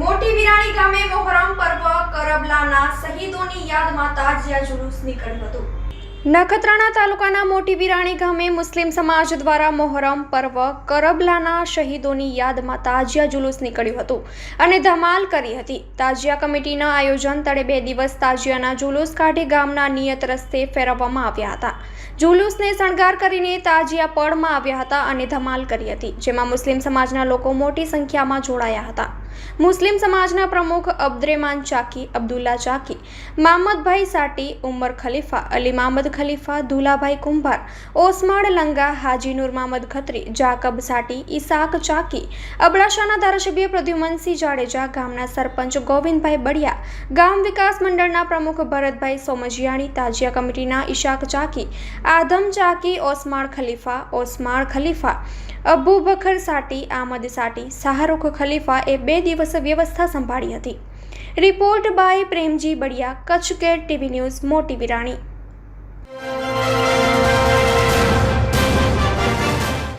મોટી વિરાણી ગામે મોહરમ પર્વ કરબલાના શહીદોની યાદમાં તાજિયા જુલુસ નીકળ્યું હતું. નખત્રાણા તાલુકાના મોટી વિરાણી ગામે મુસ્લિમ સમાજ દ્વારા મોહરમ પર્વ કરબલાના શહીદોની યાદમાં તાજિયા જુલુસ નીકળ્યું હતું અને ધમાલ કરી હતી. તાજિયા કમિટીના આયોજન તળે બે દિવસ તાજિયાના જુલુસ કાઢી ગામના નિયત રસ્તે ફેરવવામાં આવ્યા હતા. જુલુસને શણગાર કરીને તાજિયા પળમાં આવ્યા હતા અને ધમાલ કરી હતી, જેમાં મુસ્લિમ સમાજના લોકો મોટી સંખ્યામાં જોડાયા હતા. મુસ્લિમ સમાજના પ્રમુખ અબ્દરેમાન ચાકી, અબ્દુલ્લા ચાકી, મામદભાઈ સાટી, ઉમર ખલીફા, અલી મામદ ખલીફા ધુલાભાઈ કુંભાર, ઓસમાડ લંગા, હાજી નૂર મામદ ખત્રી, જાકબ સાટી, ઈસાક ચાકી, અબડાસાના ધારાસભ્ય પ્રદ્યુમનસિંહ જાડેજા, ગામના સરપંચ ગોવિંદભાઈ બળિયા ગામ વિકાસ મંડળના પ્રમુખ ભરતભાઈ સોમજિયાણી, તાજિયા કમિટીના ઈશાક ચાકી, આદમ ચાકી ઓસમાળ ખલીફા ઓસમાળ ખલીફા અબુ બખર સાટી, આમદ સાટી, શાહરુખ ખલીફા એ બે દિવસ વ્યવસ્થા સંભાળી હતી. રિપોર્ટ બાય પ્રેમજી બળિયા કચ્છ કેટ ટીવી ન્યૂઝ મોટી વિરાણી.